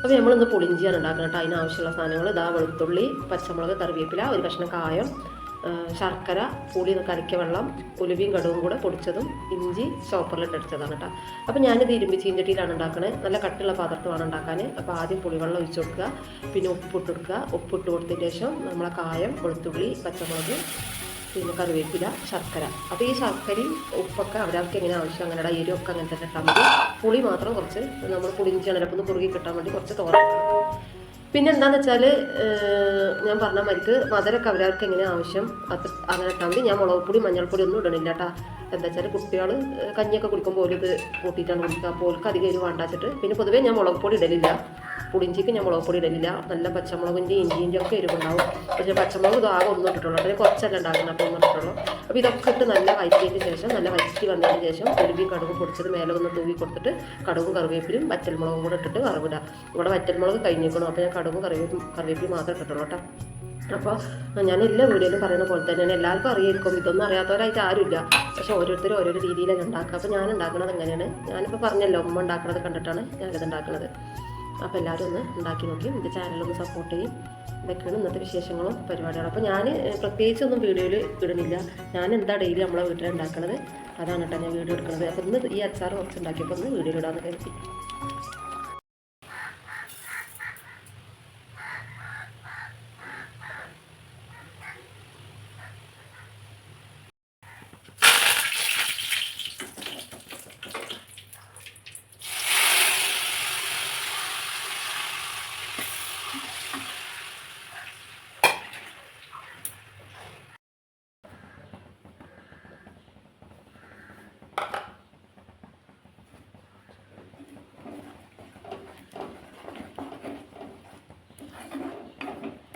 അപ്പോൾ നമ്മളിന്ന് പുളിഞ്ചിയാണ് ഉണ്ടാക്കുന്നത് കേട്ടോ. അതിനാവശ്യമുള്ള സാധനങ്ങൾ ഇതാ വെളുത്തുള്ളി പച്ചമുളക് കറിവേപ്പില ഒരു കഷ്ണം കായം ശർക്കര പുളി കലക്കിയ വെള്ളം ഉലുവയും കടുവും കൂടെ പൊടിച്ചതും ഇഞ്ചി ചോപ്പറിലിട്ട് അടിച്ചതാണ് കേട്ടോ. അപ്പോൾ ഞാനിത് ഇരുമ്പ് ചീഞ്ചട്ടിയിലാണ് ഉണ്ടാക്കുന്നത് നല്ല കട്ടിയുള്ള പാത്രത്തിലാണ് ഉണ്ടാക്കാൻ അപ്പോൾ ആദ്യം പുളിവെള്ളം ഒഴിച്ച് കൊടുക്കുക. പിന്നെ ഉപ്പിട്ട് കൊടുക്കുക. ഉപ്പിട്ട് കൊടുത്തതിന് ശേഷം നമ്മളെ കായം വെളുത്തുള്ളി പച്ചമുളക് പിന്നെ കറിവേപ്പില ശർക്കര. അപ്പോൾ ഈ ശർക്കരയും ഉപ്പൊക്കെ അവരവർക്ക് എങ്ങനെ ആവശ്യം അങ്ങനെ എരിവൊക്കെ അങ്ങനെ തന്നെ ഇട്ടാൽ മതി. പുളി മാത്രം കുറച്ച് നമ്മൾ പുളിഞ്ചാണ് ഒന്ന് കുറുകി കിട്ടാൻ വേണ്ടി കുറച്ച് തോറ പിന്നെ എന്താണെന്ന് വെച്ചാൽ ഞാൻ പറഞ്ഞ മരിക്ക് മധുരമൊക്കെ അവരവർക്ക് എങ്ങനെ ആവശ്യം അത് അങ്ങനെ ഇട്ടാൽ മതി. ഞാൻ മുളക് പൊടി മഞ്ഞൾപ്പൊടി ഒന്നും ഇടണില്ല കേട്ടാ എന്താ വെച്ചാൽ കുട്ടികൾ കഞ്ഞിയൊക്കെ കുടിക്കുമ്പോൾ ഇത് കൂട്ടിയിട്ടാണ് കുടിക്കുക. അപ്പോൾ ഓൽക്ക് അധികം എരിവ് വേണ്ടാച്ചിട്ട് പിന്നെ പൊതുവേ ഞാൻ മുളക് പൊടി ഇടലില്ല. പുളിഞ്ചിക്ക് ഞാൻ മുളക് പൊടി ഇടലില്ല. നല്ല പച്ചമുളകിന്റെ ഇഞ്ചിന്റെ ഒക്കെ എരിവുണ്ടാവും. പക്ഷേ പച്ചമുളക് ആകെ ഒന്നും ഇട്ടിട്ടുള്ളൂ. അതിന് കുറച്ചല്ല ഉണ്ടാക്കുന്നത് അപ്പോൾ ഒന്നും ഇട്ടിട്ടുള്ളൂ. അപ്പോൾ ഇതൊക്കെ ഇട്ട് നല്ല വയറ്റിയതിന് ശേഷം നല്ല വയറ്റി വന്നതിന് ശേഷം ഉരുവി കടുക് പൊടിച്ചത് മേലെ ഒന്ന് തൂവി കൊടുത്തിട്ട് കടുകും കറിവേപ്പിലും വറ്റൽമുളകും കൂടെ ഇട്ടിട്ട് വറവിടുക. ഇവിടെ വറ്റൽമുളക് കഴിഞ്ഞേക്കണം അപ്പോൾ ഞാൻ കടുകും കറിവേപ്പും കറിവേപ്പിലും മാത്രമേ ഇട്ടിട്ടുള്ളൂ കേട്ടോ. അപ്പോൾ ഞാൻ എല്ലാ വീഡിയോയിലും പറയുന്ന പോലെ തന്നെയാണ് എല്ലാവർക്കും അറിയായിരിക്കും. ഇതൊന്നും അറിയാത്തവരായിട്ട് ആരുമില്ല. പക്ഷേ ഓരോരുത്തരും ഓരോരോ രീതിയിലാണ് ഉണ്ടാക്കുക. അപ്പോൾ ഞാൻ ഉണ്ടാക്കുന്നത് എങ്ങനെയാണ്? ഞാനിപ്പോൾ പറഞ്ഞല്ലോ ഉമ്മ ഉണ്ടാക്കുന്നത് കണ്ടിട്ടാണ് ഞാനിത് ഉണ്ടാക്കുന്നത് അപ്പോൾ എല്ലാവരും ഒന്ന് ഉണ്ടാക്കി നോക്കി എന്റെ ചാനലൊന്ന് സപ്പോർട്ട് ചെയ്യും. ഇതൊക്കെയാണ് ഇന്നത്തെ വിശേഷങ്ങളും പരിപാടികളും. അപ്പോൾ ഞാൻ പ്രത്യേകിച്ചൊന്നും വീഡിയോയിൽ ഇടുന്നില്ല. ഞാൻ എന്താ ഡെയിലി നമ്മളെ വീട്ടിൽ ഉണ്ടാക്കണത്? അതാണ് കേട്ടോ ഞാൻ വീഡിയോ എടുക്കുന്നത് അപ്പോൾ ഇന്ന് ഈ അച്ചാർ കുറച്ച് ഉണ്ടാക്കിയപ്പോൾ ഒന്ന് വീഡിയോ ഇടാമെന്ന് കരുതി.